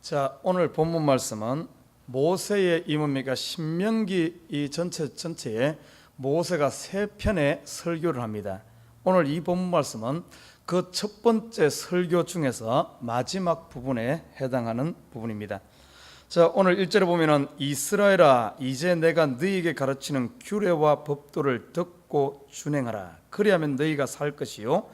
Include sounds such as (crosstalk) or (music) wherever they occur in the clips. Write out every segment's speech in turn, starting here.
자, 오늘 본문 말씀은 모세의 임음이가 신명기 이 전체 전체에 모세가 세 편의 설교를 합니다. 오늘 이 본문 말씀은 그 첫 번째 설교 중에서 마지막 부분에 해당하는 부분입니다. 자, 오늘 1절에 보면은 이스라엘아 이제 내가 너희에게 가르치는 규례와 법도를 듣고 준행하라. 그리하면 너희가 살 것이요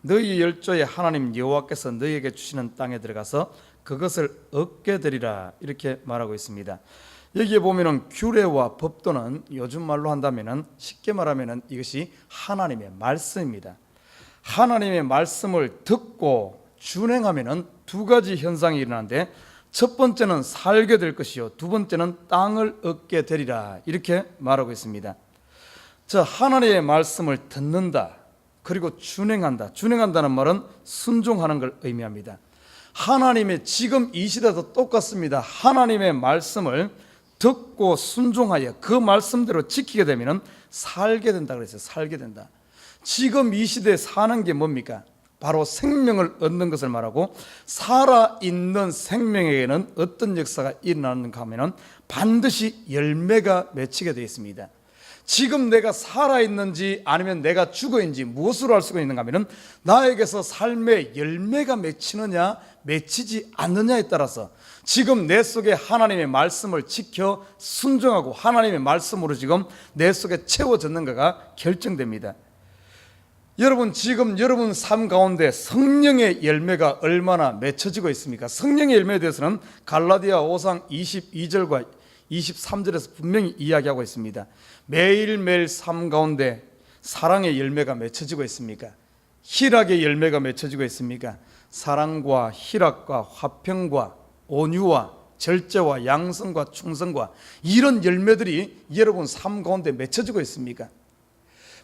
너희 열조의 하나님 여호와께서 너희에게 주시는 땅에 들어가서 그것을 얻게 되리라. 이렇게 말하고 있습니다. 여기에 보면은 규례와 법도는 요즘 말로 한다면은 쉽게 말하면은 이것이 하나님의 말씀입니다. 하나님의 말씀을 듣고 준행하면은 두 가지 현상이 일어나는데 첫 번째는 살게 될 것이요 두 번째는 땅을 얻게 되리라 이렇게 말하고 있습니다. 자 하나님의 말씀을 듣는다 그리고 준행한다 준행한다는 말은 순종하는 걸 의미합니다. 하나님의 지금 이 시대도 똑같습니다. 하나님의 말씀을 듣고 순종하여 그 말씀대로 지키게 되면은 살게 된다 그랬어요. 살게 된다. 지금 이 시대에 사는 게 뭡니까? 바로 생명을 얻는 것을 말하고 살아 있는 생명에게는 어떤 역사가 일어나는가 하면은 반드시 열매가 맺히게 되어 있습니다. 지금 내가 살아 있는지 아니면 내가 죽어 있는지 무엇으로 알 수가 있는가 하면은 나에게서 삶의 열매가 맺히느냐 맺히지 않느냐에 따라서 지금 내 속에 하나님의 말씀을 지켜 순종하고 하나님의 말씀으로 지금 내 속에 채워졌는가가 결정됩니다. 여러분 지금 여러분 삶 가운데 성령의 열매가 얼마나 맺혀지고 있습니까? 성령의 열매에 대해서는 갈라디아 5상 22절과 23절에서 분명히 이야기하고 있습니다. 매일매일 삶 가운데 사랑의 열매가 맺혀지고 있습니까? 희락의 열매가 맺혀지고 있습니까? 사랑과 희락과 화평과 온유와 절제와 양성과 충성과 이런 열매들이 여러분 삶 가운데 맺혀지고 있습니까?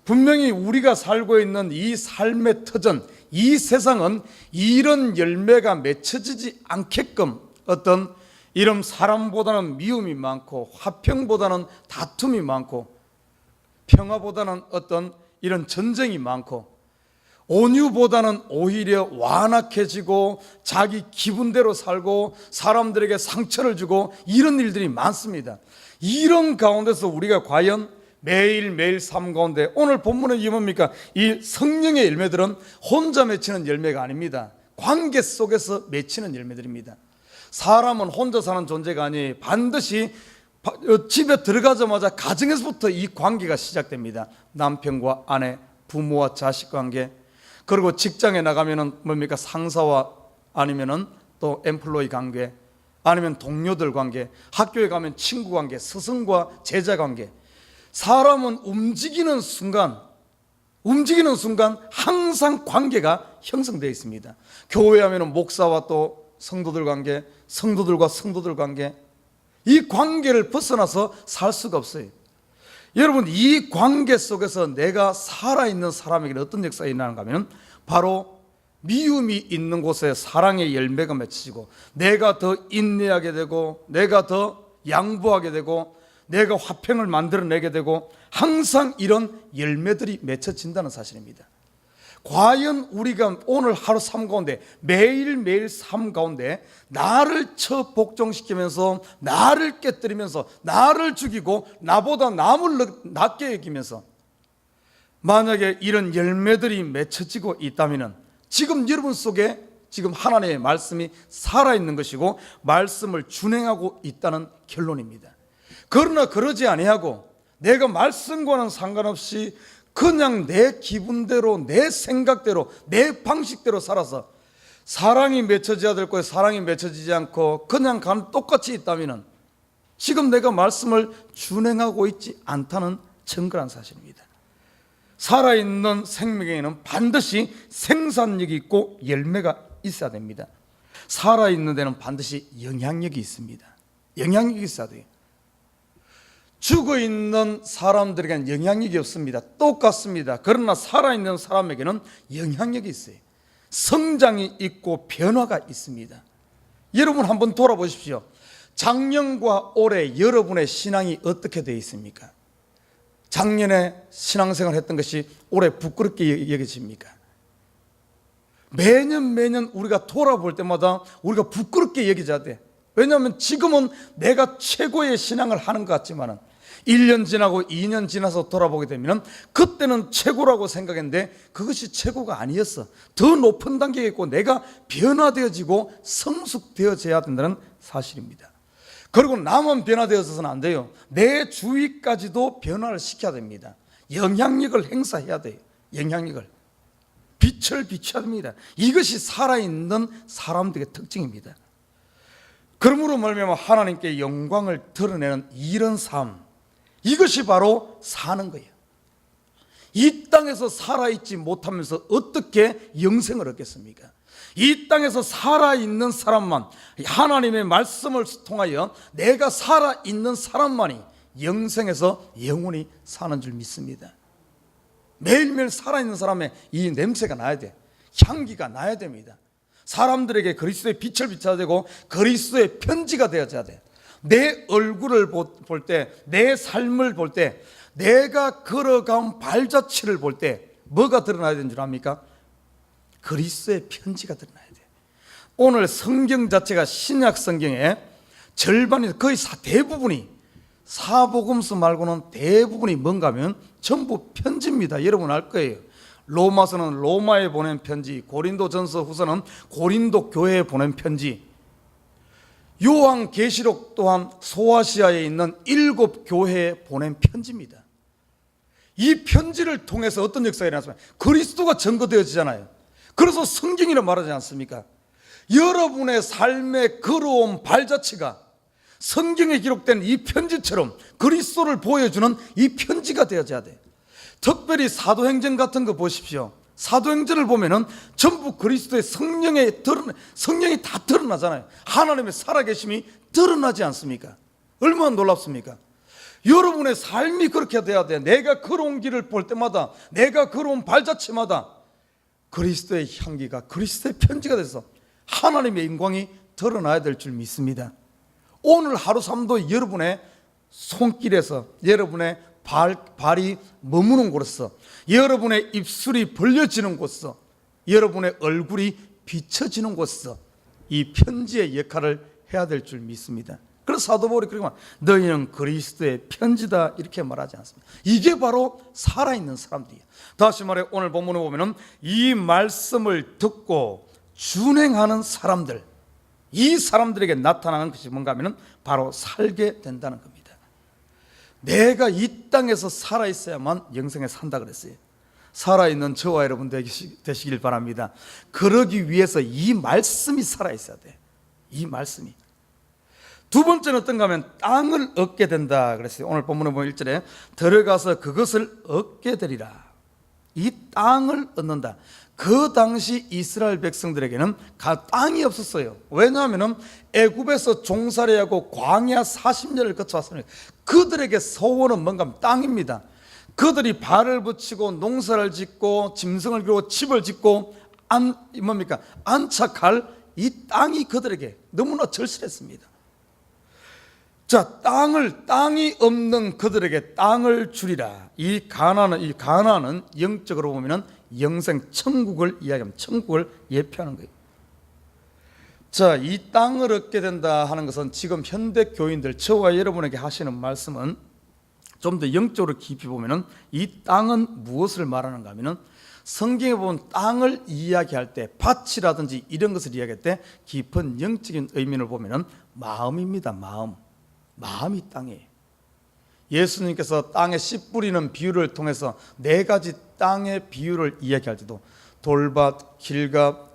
분명히 우리가 살고 있는 이 삶의 터전, 이 세상은 이런 열매가 맺혀지지 않게끔 어떤 이런 사람보다는 미움이 많고 화평보다는 다툼이 많고 평화보다는 어떤 이런 전쟁이 많고 온유보다는 오히려 완악해지고 자기 기분대로 살고 사람들에게 상처를 주고 이런 일들이 많습니다. 이런 가운데서 우리가 과연 매일매일 삶 가운데 오늘 본문은 이 뭡니까? 이 성령의 열매들은 혼자 맺히는 열매가 아닙니다. 관계 속에서 맺히는 열매들입니다. 사람은 혼자 사는 존재가 아니 반드시 바- 어, 집에 들어가자마자 가정에서부터 이 관계가 시작됩니다. 남편과 아내, 부모와 자식 관계, 그리고 직장에 나가면은 뭡니까 상사와 아니면은 또 엠플로이 관계, 아니면 동료들 관계, 학교에 가면 친구 관계, 스승과 제자 관계. 사람은 움직이는 순간, 움직이는 순간 항상 관계가 형성되어 있습니다. 교회 하면은 목사와 또 성도들 관계, 성도들과 성도들 관계, 이 관계를 벗어나서 살 수가 없어요. 여러분 이 관계 속에서 내가 살아있는 사람에게 어떤 역사가 일어나는가 하면 바로 미움이 있는 곳에 사랑의 열매가 맺히고 내가 더 인내하게 되고 내가 더 양보하게 되고 내가 화평을 만들어내게 되고 항상 이런 열매들이 맺혀진다는 사실입니다. 과연 우리가 오늘 하루 삶 가운데 매일매일 삶 가운데 나를 처 복종시키면서 나를 깨뜨리면서 나를 죽이고 나보다 남을 낮게 여기면서 만약에 이런 열매들이 맺혀지고 있다면 지금 여러분 속에 지금 하나님의 말씀이 살아있는 것이고 말씀을 준행하고 있다는 결론입니다. 그러나 그러지 아니하고 내가 말씀과는 상관없이 그냥 내 기분대로 내 생각대로 내 방식대로 살아서 사랑이 맺혀져야 될 거에 사랑이 맺혀지지 않고 그냥 감 똑같이 있다면은 지금 내가 말씀을 준행하고 있지 않다는 증거란 사실입니다. 살아있는 생명에는 반드시 생산력이 있고 열매가 있어야 됩니다. 살아있는 데는 반드시 영향력이 있습니다. 영향력이 있어야 돼요. 죽어 있는 사람들에게는 영향력이 없습니다. 똑같습니다. 그러나 살아있는 사람에게는 영향력이 있어요. 성장이 있고 변화가 있습니다. 여러분 한번 돌아보십시오. 작년과 올해 여러분의 신앙이 어떻게 되어 있습니까? 작년에 신앙생활 했던 것이 올해 부끄럽게 여겨집니까? 매년 매년 우리가 돌아볼 때마다 우리가 부끄럽게 여기져야 돼. 왜냐하면 지금은 내가 최고의 신앙을 하는 것 같지만은 1년 지나고 2년 지나서 돌아보게 되면 그때는 최고라고 생각했는데 그것이 최고가 아니었어. 더 높은 단계에 있고 내가 변화되어지고 성숙되어져야 된다는 사실입니다. 그리고 나만 변화되어서는 안 돼요. 내 주위까지도 변화를 시켜야 됩니다. 영향력을 행사해야 돼요. 영향력을. 빛을 비춰야 됩니다. 이것이 살아있는 사람들의 특징입니다. 그러므로 말미암아 하나님께 영광을 드러내는 이런 삶 이것이 바로 사는 거예요. 이 땅에서 살아있지 못하면서 어떻게 영생을 얻겠습니까? 이 땅에서 살아있는 사람만 하나님의 말씀을 통하여 내가 살아있는 사람만이 영생에서 영원히 사는 줄 믿습니다. 매일매일 살아있는 사람의 이 냄새가 나야 돼. 향기가 나야 됩니다. 사람들에게 그리스도의 빛을 비춰야 되고 그리스도의 편지가 되어져야 돼. 내 얼굴을 볼 때, 내 삶을 볼 때, 내가 걸어간 발자취를 볼 때 뭐가 드러나야 되는 줄 압니까? 그리스도의 편지가 드러나야 돼. 오늘 성경 자체가 신약 성경의 절반이 거의 사- 대부분이 사복음서 말고는 대부분이 뭔가 하면 전부 편지입니다. 여러분 알 거예요. 로마서는 로마에 보낸 편지, 고린도전서 후서는 고린도 교회에 보낸 편지, 요한 계시록 또한 소아시아에 있는 일곱 교회에 보낸 편지입니다. 이 편지를 통해서 어떤 역사가 일어났습니까? 그리스도가 증거되어지잖아요. 그래서 성경이라 말하지 않습니까? 여러분의 삶의 걸어온 발자취가 성경에 기록된 이 편지처럼 그리스도를 보여주는 이 편지가 되어져야 돼. 특별히 사도행전 같은 거 보십시오. 사도행전을 보면은 전부 그리스도의 성령에 드러나 성령이 다 드러나잖아요. 하나님의 살아계심이 드러나지 않습니까? 얼마나 놀랍습니까? 여러분의 삶이 그렇게 돼야 돼. 내가 걸어온 길을 볼 때마다, 내가 걸어온 발자취마다 그리스도의 향기가 그리스도의 편지가 돼서 하나님의 영광이 드러나야 될 줄 믿습니다. 오늘 하루 삶도 여러분의 손길에서 여러분의 발, 발이 머무는 곳에서 여러분의 입술이 벌려지는 곳에서 여러분의 얼굴이 비춰지는 곳에서 이 편지의 역할을 해야 될 줄 믿습니다. 그래서 사도 바울이 말 너희는 그리스도의 편지다 이렇게 말하지 않습니다. 이게 바로 살아있는 사람들이에요. 다시 말해 오늘 본문에 보면은 이 말씀을 듣고 준행하는 사람들 이 사람들에게 나타나는 것이 뭔가 하면은 바로 살게 된다는 겁니다. 내가 이 땅에서 살아 있어야만 영생에 산다 그랬어요. 살아있는 저와 여러분 되시- 되시길 바랍니다. 그러기 위해서 이 말씀이 살아 있어야 돼. 이 말씀이. 두 번째는 어떤가 하면 땅을 얻게 된다 그랬어요. 오늘 본문에 보면 1절에 들어가서 그것을 얻게 되리라. 이 땅을 얻는다. 그 당시 이스라엘 백성들에게는 가- 땅이 없었어요. 왜냐하면 애굽에서 종살이하고 광야 40년을 거쳐왔으니 그들에게 소원은 뭔가 땅입니다. 그들이 발을 붙이고 농사를 짓고 짐승을 기르고 집을 짓고 안 뭡니까 안착할 이 땅이 그들에게 너무나 절실했습니다. 자, 땅을 땅이 없는 그들에게 땅을 주리라. 이 가나는 이 가나는 영적으로 보면은 영생 천국을 이야기하면 천국을 예표하는 거예요. 자, 이 땅을 얻게 된다 하는 것은 지금 현대 교인들 저와 여러분에게 하시는 말씀은 좀 더 영적으로 깊이 보면은 이 땅은 무엇을 말하는가 하면은 성경에 보면 땅을 이야기할 때 밭이라든지 이런 것을 이야기할 때 깊은 영적인 의미를 보면은 마음입니다. 마음. 마음이 땅이에요. 예수님께서 땅에 씨 뿌리는 비유를 통해서 네 가지 땅의 비유를 이야기할 때도 돌밭, 길갓,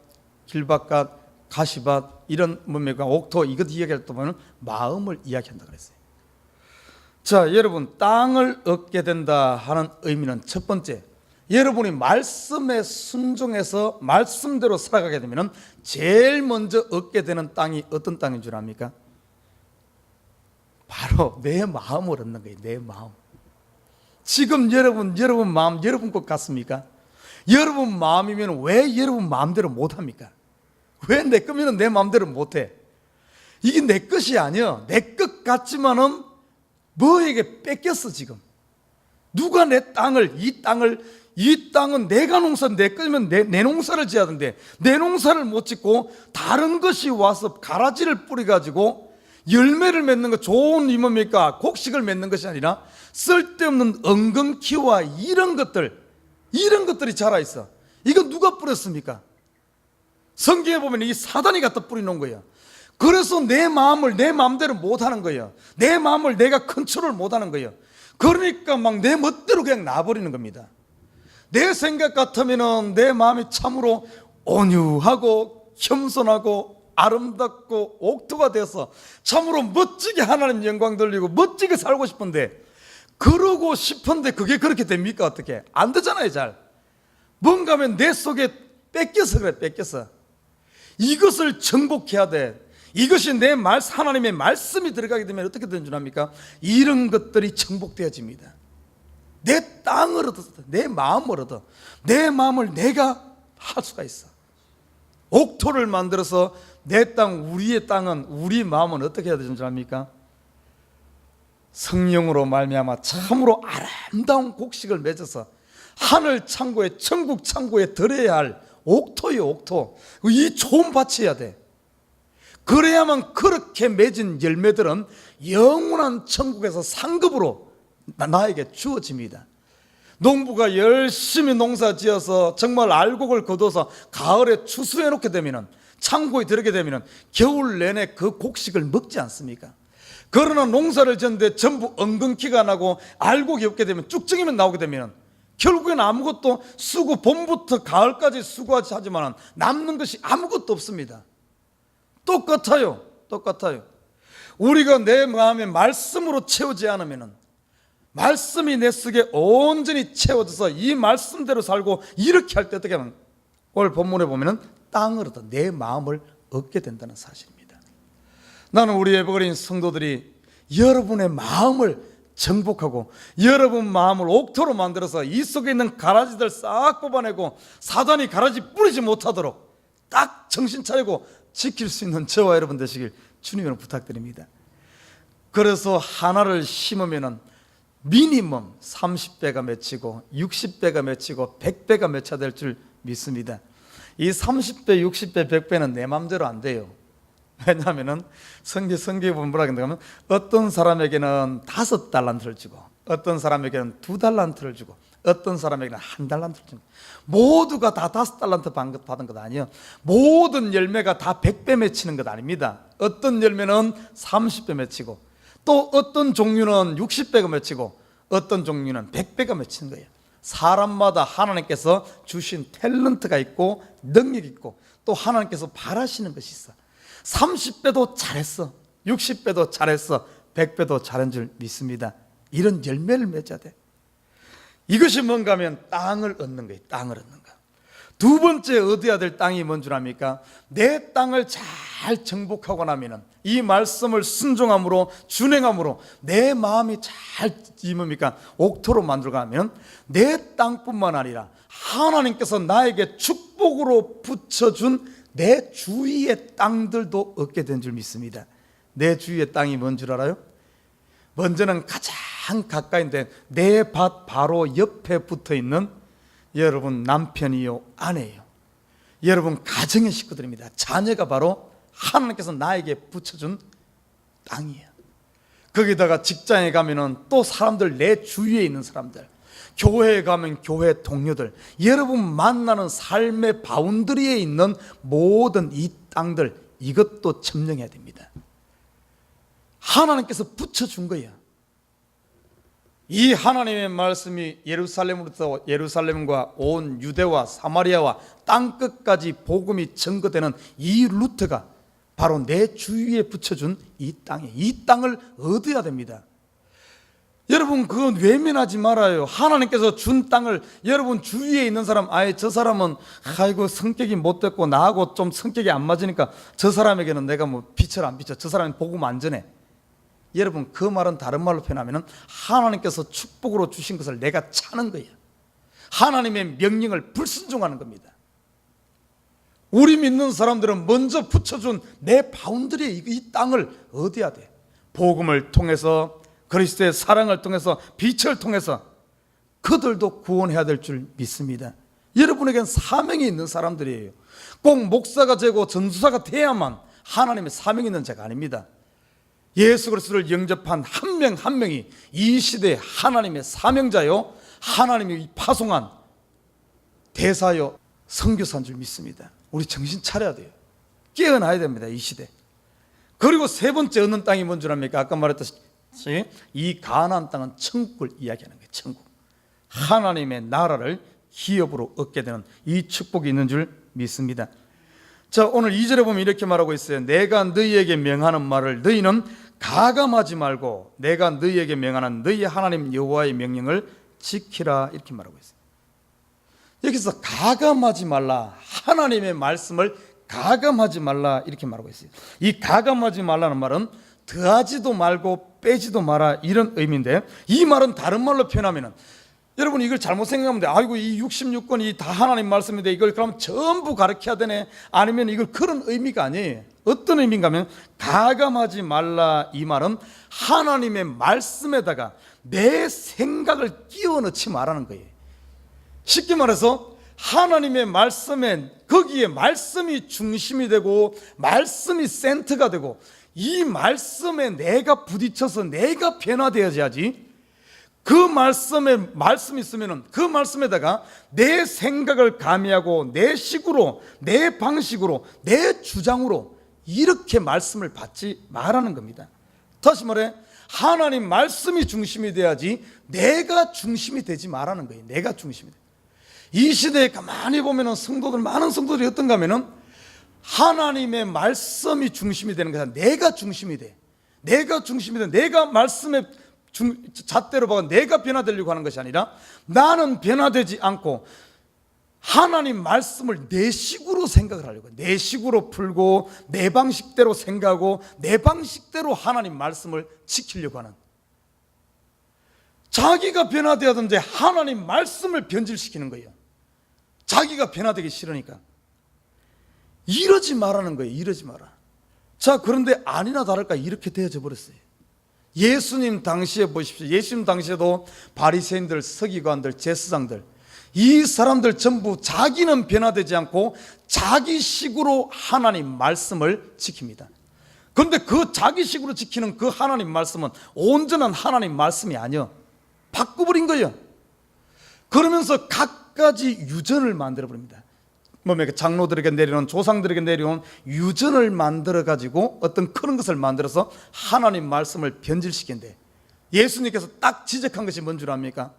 길밭갓, 가시밭 이런 뭡니까 옥토 이것 이야기할 때 보면 마음을 이야기한다 그랬어요. 자, 여러분 땅을 얻게 된다 하는 의미는 첫 번째 여러분이 말씀에 순종해서 말씀대로 살아가게 되면 제일 먼저 얻게 되는 땅이 어떤 땅인 줄 압니까? 바로 내 마음을 얻는 거예요. 내 마음. 지금 여러분 여러분 마음 여러분 것 같습니까? 여러분 마음이면 왜 여러분 마음대로 못 합니까? 왜 내 거면 내 마음대로 못 해? 이게 내 것이 아니야. 내 것 같지만은 뭐에게 뺏겼어 지금. 누가 내 땅을 이 땅을 이 땅은 내가 농사 내 거면 내, 내 농사를 지어야 되는데 내 농사를 못 짓고 다른 것이 와서 가라지를 뿌려 가지고 열매를 맺는 거 좋은 이 뭡니까 곡식을 맺는 것이 아니라 쓸데없는 엉겅퀴와 이런 것들 이런 것들이 자라 있어 이거 누가 뿌렸습니까? 성경에 보면 이 사단이 갖다 뿌리놓은 거예요. 그래서 내 마음을 내 마음대로 못 하는 거예요. 내 마음을 내가 컨트롤 못 하는 거예요. 그러니까 막 내 멋대로 그냥 놔버리는 겁니다. 내 생각 같으면은 내 마음이 참으로 온유하고 겸손하고 아름답고 옥토가 돼서 참으로 멋지게 하나님 영광 돌리고 멋지게 살고 싶은데 그러고 싶은데 그게 그렇게 됩니까 어떻게 안 되잖아요 잘 뭔가 하면 내 속에 뺏겨서 그래 뺏겨서 이것을 정복해야 돼 이것이 내 말, 하나님의 말씀이 들어가게 되면 어떻게 되는 줄 압니까? 이런 것들이 정복되어집니다. 내 땅을 얻어, 내 마음을 얻어, 내 마음을 내가 할 수가 있어. 옥토를 만들어서 내 땅, 우리의 땅은, 우리 마음은 어떻게 해야 되는 줄 압니까? 성령으로 말미암아 참으로 아름다운 곡식을 맺어서 하늘 창고에 천국 창고에 들어야 할 옥토요 옥토. 이 좋은 밭이어야 돼. 그래야만 그렇게 맺은 열매들은 영원한 천국에서 상급으로 나- 나에게 주어집니다. 농부가 열심히 농사 지어서 정말 알곡을 거둬서 가을에 추수해 놓게 되면은 창고에 들어게 되면은 겨울 내내 그 곡식을 먹지 않습니까? 그러나 농사를 짓는데 전부 엉겅퀴가 나고 알곡이 없게 되면 쭉정이면 나오게 되면 결국엔 아무것도 수고 봄부터 가을까지 수고하지 하지만 남는 것이 아무것도 없습니다. 똑같아요. 똑같아요. 우리가 내 마음에 말씀으로 채우지 않으면은 말씀이 내 속에 온전히 채워져서 이 말씀대로 살고 이렇게 할 때 어떻게 하면 오늘 본문에 땅을 얻어 내 마음을 얻게 된다는 사실입니다. 나는 우리 예버린 성도들이 여러분의 마음을 정복하고 여러분 마음을 옥토로 만들어서 이 속에 있는 가라지들 싹 뽑아내고 사단이 가라지 뿌리지 못하도록 딱 정신 차리고 지킬 수 있는 저와 여러분 되시길 주님으로 부탁드립니다. 그래서 하나를 심으면은 미니멈 30배가 맺히고 60배가 맺히고 100배가 맺혀야 될 줄 믿습니다. 이 30배, 60배, 100배는 내 마음대로 안 돼요. (laughs) 왜냐하면은 성경 성경에 보면 뭐라 그러냐면 어떤 사람에게는 다섯 달란트를 주고 어떤 사람에게는 두 달란트를 주고 어떤 사람에게는 한 달란트를 주고 모두가 다 다섯 달란트 받은 것- 아니에요. 모든 열매가 다 100배 맺히는 것 아닙니다. 어떤 열매는 30배 맺히고 또 어떤 종류는 60배가 맺히고 어떤 종류는 100배가 맺히는 거예요. 사람마다 하나님께서 주신 탤런트가 있고 능력이 있고 또 하나님께서 바라시는 것이 있어. 30배도 잘했어. 60배도 잘했어. 100배도 잘한 줄 믿습니다. 이런 열매를 맺어야 돼. 이것이 뭔가 하면 땅을 얻는 거예요. 땅을 얻는 거. 두 번째 얻어야 될 땅이 뭔 줄 압니까? 내 땅을 잘 정복하고 나면은 이 말씀을 순종함으로 준행함으로 내 마음이 잘 임습니까? 옥토로 만들어가면 내 땅뿐만 아니라 하나님께서 나에게 축복으로 붙여준 내 주위의 땅들도 얻게 된 줄 믿습니다. 내 주위의 땅이 뭔 줄 알아요? 먼저는 가장 가까이인데 내밭 바로 옆에 붙어 있는 여러분 남편이요 아내요 여러분 가정의 식구들입니다 자녀가 바로 하나님께서 나에게 붙여준 땅이에요 거기다가 직장에 가면은 또 사람들 내 주위에 있는 사람들 교회에 가면 교회 동료들 여러분 만나는 삶의 바운드리에 있는 모든 이 땅들 이것도 점령해야 됩니다. 하나님께서 붙여준 거예요. 이 하나님의 말씀이 예루살렘으로부터 예루살렘과 온 유대와 사마리아와 땅 끝까지 복음이 증거되는 이 루트가 바로 내 주위에 붙여준 이 땅에 이 땅을 얻어야 됩니다. 여러분 그건 외면하지 말아요. 하나님께서 준 땅을 여러분 주위에 있는 사람 아예 저 사람은 아이고 성격이 못됐고 나하고 좀 성격이 안 맞으니까 저 사람에게는 내가 뭐 빛을 안 비춰. 저 사람이 복음 안 전해. 여러분 그 말은 다른 말로 표현하면 하나님께서 축복으로 주신 것을 내가 차는 거예요. 하나님의 명령을 불순종하는 겁니다. 우리 믿는 사람들은 먼저 붙여준 내 바운드리에 이- 이 땅을 얻어야 돼. 복음을 통해서 그리스도의 사랑을 통해서 빛을 통해서 그들도 구원해야 될 줄 믿습니다. 여러분에겐 사명이 있는 사람들이에요. 꼭 목사가 되고 전수사가 돼야만 하나님의 사명이 있는 자가 아닙니다. 예수 그리스도를 영접한 한 명한 명이 이 시대 하나님의 사명자요 하나님이 파송한 대사요 선교사인 줄 믿습니다. 우리 정신 차려야 돼요. 깨어나야 됩니다. 이 시대. 그리고 세 번째 얻는 땅이 뭔 줄 압니까? 아까 말했듯이 이 가나안 땅은 천국을 이야기하는 거예요. 천국. 하나님의 나라를 기업으로 얻게 되는 이 축복이 있는 줄 믿습니다. 자, 오늘 2절에 보면 이렇게 말하고 있어요. 내가 너희에게 명하는 말을 너희는 가감하지 말고 내가 너희에게 명하는 너희 하나님 여호와의 명령을 지키라 이렇게 말하고 있어요. 여기서 가감하지 말라. 하나님의 말씀을 가감하지 말라 이렇게 말하고 있어요. 이 가감하지 말라는 말은 더하지도 말고 빼지도 마라 이런 의미인데 이 말은 다른 말로 표현하면은 여러분 이걸 잘못 생각하면 돼. 아이고 이 66권이 다 하나님 말씀인데 이걸 그럼 전부 가르쳐야 되네. 아니면 이걸 그런 의미가 아니에요. 어떤 의미인가 하면 가감하지 말라 이 말은 하나님의 말씀에다가 내 생각을 끼워 넣지 말라는 거예요. 쉽게 말해서 하나님의 말씀에 거기에 말씀이 중심이 되고 말씀이 센터가 되고 이 말씀에 내가 부딪혀서 내가 변화되어야지 그 말씀에 말씀이 있으면은 그 말씀에다가 내 생각을 가미하고 내 식으로 내 방식으로 내 주장으로 이렇게 말씀을 받지 말라는 겁니다. 다시 말해 하나님 말씀이 중심이 돼야지 내가 중심이 되지 말라는 거예요. 내가 중심이 돼. 이 시대에 가만히 보면은 성도들 많은 성도들이 어떤가 하면은 하나님의 말씀이 중심이 되는 거야. 내가 중심이 돼. 내가 중심이 돼. 내가 말씀의 중, 잣대로 봐 내가 변화되려고 하는 것이 아니라 나는 변화되지 않고 하나님 말씀을 내 식으로 생각을 하려고. 내 식으로 풀고 내 방식대로 생각하고 내 방식대로 하나님 말씀을 지키려고 하는 자기가 변화되었는데 하나님 말씀을 변질시키는 거예요. 자기가 변화되기 싫으니까 이러지 말라는 거예요. 이러지 마라. 자 그런데 아니나 다를까 이렇게 되어져 버렸어요. 예수님 당시에 보십시오. 예수님 당시에도 바리새인들, 서기관들, 제사장들 이 사람들 전부 자기는 변화되지 않고 자기식으로 하나님 말씀을 지킵니다. 그런데 그 자기식으로 지키는 그 하나님 말씀은 온전한 하나님 말씀이 아니요. 바꿔버린 거예요. 그러면서 갖가지 유전을 만들어 버립니다. 몸에 장로들에게 내려온 조상들에게 내려온 유전을 만들어 가지고 어떤 그런 것을 만들어서 하나님 말씀을 변질시킨대. 예수님께서 딱 지적한 것이 뭔 줄 압니까?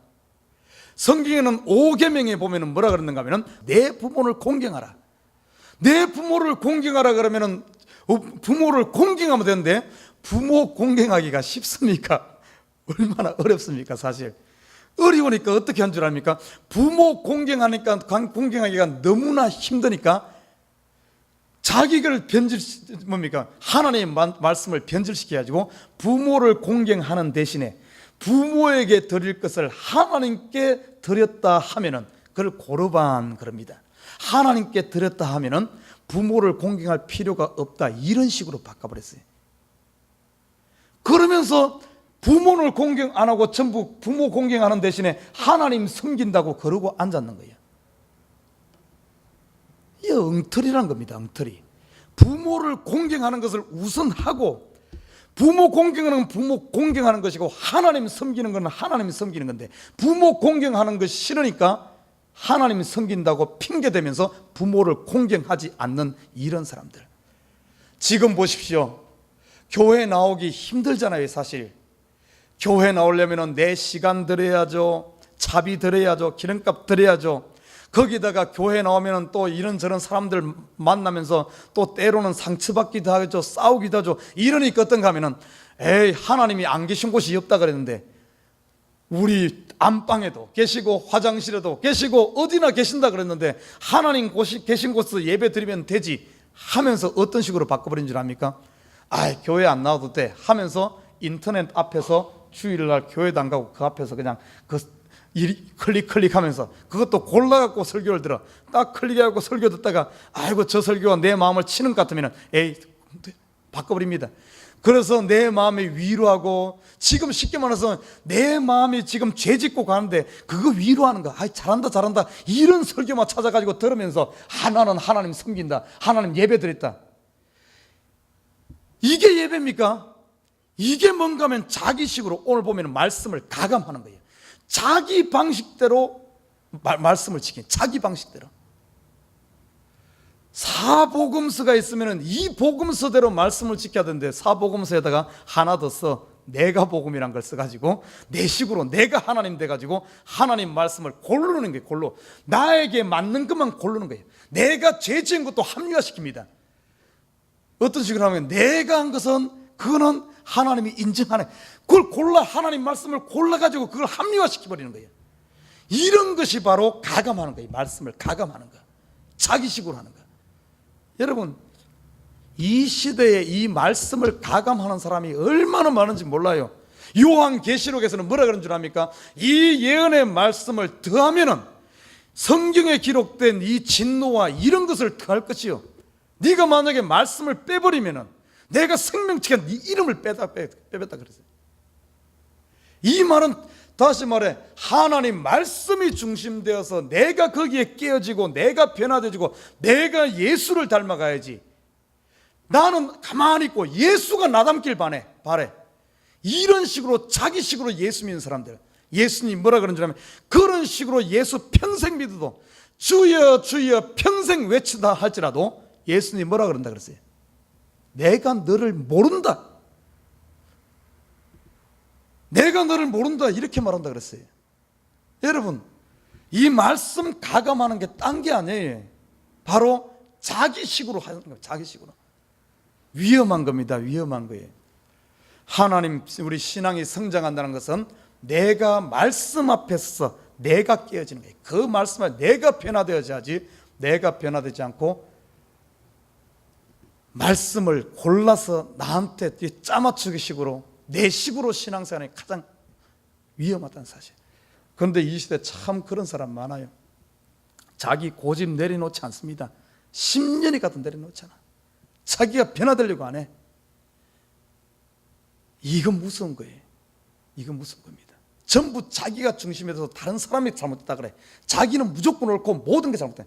성경에는 5계명에 보면은 뭐라 그러는가 하면은 내 부모를 공경하라. 내 부모를 공경하라 그러면은 어, 부모를 공경하면 되는데 부모 공경하기가 쉽습니까? (laughs) 얼마나 어렵습니까, 사실? 어려우니까 어떻게 한 줄 압니까? 부모 공경하니까 공경하기가 너무나 힘드니까 자기를 변질 뭡니까? 하나님의 말씀을 변질시켜 가지고 부모를 공경하는 대신에 부모에게 드릴 것을 하나님께 드렸다 하면은 그걸 고르반 그럽니다. 하나님께 드렸다 하면은 부모를 공경할 필요가 없다 이런 식으로 바꿔버렸어요. 그러면서 부모를 공경 안 하고 전부 부모 공경하는 대신에 하나님 섬긴다고 그러고 앉았는 거예요. 이 엉터리란 겁니다. 엉터리. 부모를 공경하는 것을 우선하고 부모 공경하는 부모 공경하는 것이고 하나님 섬기는 것은 하나님 섬기는 건데 부모 공경하는 것이 싫으니까 하나님 섬긴다고 핑계 대면서 부모를 공경하지 않는 이런 사람들. 지금 보십시오. 교회 나오기 힘들잖아요, 사실. 교회 나오려면 내 시간 들여야죠. 차비 들여야죠. 기름값 들여야죠. 거기다가 교회 나오면 또 이런저런 사람들 만나면서 또 때로는 상처받기도 하죠. 싸우기도 하죠. 이러니까 어떤가 하면은 에이, 하나님이 안 계신 곳이 없다 그랬는데 우리 안방에도 계시고 화장실에도 계시고 어디나 계신다 그랬는데 하나님 곳이 계신 곳에서 예배 드리면 되지 하면서 어떤 식으로 바꿔버린 줄 압니까? 아, 교회 안 나와도 돼 하면서 인터넷 앞에서 주일날 교회도 안 가고 그 앞에서 그냥 그 일, 클릭 클릭하면서 그것도 골라갖고 설교를 들어 딱 클릭하고 설교 듣다가 아이고 저 설교가 내 마음을 치는 것 같으면 에이 바꿔버립니다. 그래서 내 마음이 위로하고 지금 쉽게 말해서 내 마음이 지금 죄 짓고 가는데 그거 위로하는 거. 아이 잘한다 잘한다 이런 설교만 찾아가지고 들으면서 하나는 하나님 섬긴다. 하나님 예배 드렸다. 이게 예배입니까? 이게 뭔가 하면 자기식으로 오늘 보면 말씀을 가감하는 거예요. 자기 방식대로 말, 말씀을 지킨 자기 방식대로. 사복음서가 있으면 이 복음서대로 말씀을 지켜야 되는데 사복음서에다가 하나 더 써. 내가 복음이란 걸 써가지고 내 식으로 내가 하나님 돼가지고 하나님 말씀을 고르는 거예요. 골로 나에게 맞는 것만 고르는 거예요. 내가 죄 지은 것도 합리화시킵니다. 어떤 식으로 하면 내가 한 것은 그거는 하나님이 인정하네. 그걸 골라 하나님 말씀을 골라 가지고 그걸 합리화시켜 버리는 거예요. 이런 것이 바로 가감하는 거예요. 말씀을 가감하는 거. 자기식으로 하는 거. 여러분 이 시대에 이 말씀을 가감하는 사람이 얼마나 많은지 몰라요. 요한 계시록에서는 뭐라 그런 줄 압니까? 이 예언의 말씀을 더하면은 성경에 기록된 이 진노와 이런 것을 더할 것이요. 네가 만약에 말씀을 빼버리면은 내가 생명체가 네 이름을 빼다 빼, 빼뺐다 그랬어요. 이 말은 다시 말해 하나님 말씀이 중심되어서 내가 거기에 깨어지고 내가 변화되지고 내가 예수를 닮아가야지. 나는 가만히 있고 예수가 나 닮길 바래. 바래. 이런 식으로 자기식으로 예수 믿는 사람들. 예수님 뭐라 그런 줄 아면 그런 식으로 예수 평생 믿어도 주여 주여 평생 외치다 할지라도 예수님 뭐라 그런다 그랬어요. 내가 너를 모른다. 내가 너를 모른다 이렇게 말한다 그랬어요. 여러분 이 말씀 가감하는 게 딴 게 아니에요. 바로 자기식으로 하는 거예요. 자기식으로 위험한 겁니다. 위험한 거예요. 하나님 우리 신앙이 성장한다는 것은 내가 말씀 앞에서 내가 깨어지는 거예요. 그 말씀에 내가 변화되어야지 내가 변화되지 않고 말씀을 골라서 나한테 짜맞추기 식으로 내 식으로 신앙생활이 가장 위험하다는 사실. 그런데 이 시대 참 그런 사람 많아요. 자기 고집 내려놓지 않습니다. 10년이 가도 내려놓잖아. 자기가 변화되려고 안 해. 이건 무서운 거예요. 이건 무서운 겁니다. 전부 자기가 중심에 서 다른 사람이 잘못했다 그래. 자기는 무조건 옳고 모든 게 잘못돼.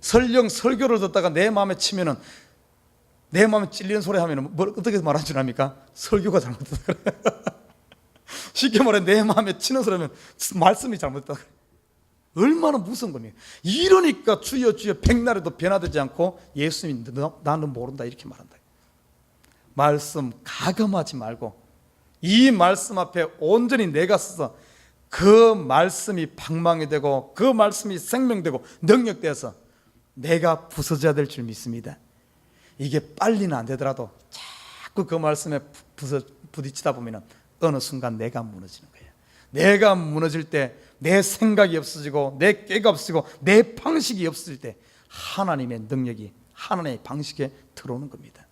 설령 설교를 듣다가 내 마음에 치면은 내 마음에 찔리는 소리 하면 뭘 어떻게 말하는 줄 압니까? 설교가 잘못됐다 그래. (laughs) 쉽게 말해 내 마음에 치는 소리 하면 말씀이 잘못됐다 그래. 얼마나 무서운 겁니까? 이러니까 주여 주여 백날에도 변화되지 않고 예수님이 너, 나는 모른다 이렇게 말한다. 말씀 가감하지 말고 이 말씀 앞에 온전히 내가 서서 그 말씀이 방망이 되고 그 말씀이 생명되고 능력되어서 내가 부서져야 될 줄 믿습니다. 이게 빨리는 안 되더라도 자꾸 그 말씀에 부서 부딪히다 보면 어느 순간 내가 무너지는 거예요. 내가 무너질 때 내 생각이 없어지고 내 깨가 없어지고 내 방식이 없어질 때 하나님의 능력이 하나님의 방식에 들어오는 겁니다.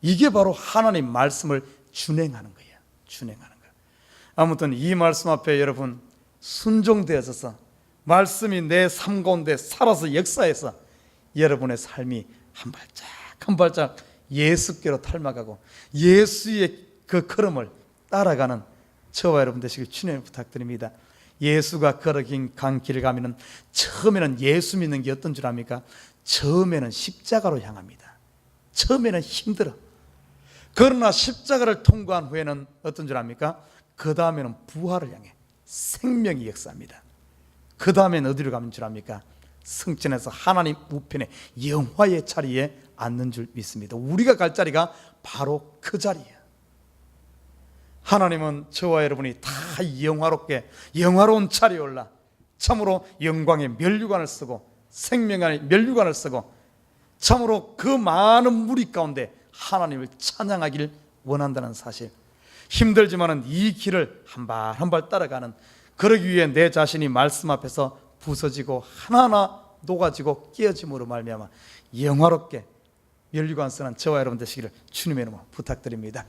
이게 바로 하나님 말씀을 준행하는 거예요. 준행하는 거. 아무튼 이 말씀 앞에 여러분 순종되어서 말씀이 내 삶 가운데 살아서 역사해서 여러분의 삶이 한 발짝 한 발짝 예수께로 닮아가고 예수의 그 걸음을 따라가는 저와 여러분 되시길 주님 부탁드립니다. 예수가 걸어긴 간 길을 가면은 처음에는 예수 믿는 게 어떤 줄 압니까? 처음에는 십자가로 향합니다. 처음에는 힘들어. 그러나 십자가를 통과한 후에는 어떤 줄 압니까? 그 다음에는 부활을 향해 생명이 역사합니다. 그 다음엔 어디로 가면 줄 압니까? 성전에서 하나님 우편에 영화의 자리에 앉는 줄 믿습니다. 우리가 갈 자리가 바로 그 자리예요. 하나님은 저와 여러분이 다 영화롭게 영화로운 자리에 올라 참으로 영광의 면류관을 쓰고 생명의 면류관을 쓰고 참으로 그 많은 무리 가운데 하나님을 찬양하기를 원한다는 사실. 힘들지만은 이 길을 한 발 한 발 따라가는 그러기 위해 내 자신이 말씀 앞에서 부서지고 하나하나 녹아지고 깨어짐으로 말미암아 영화롭게 쓰는 저와 여러분 되시기를 주님의 이름으로 부탁드립니다.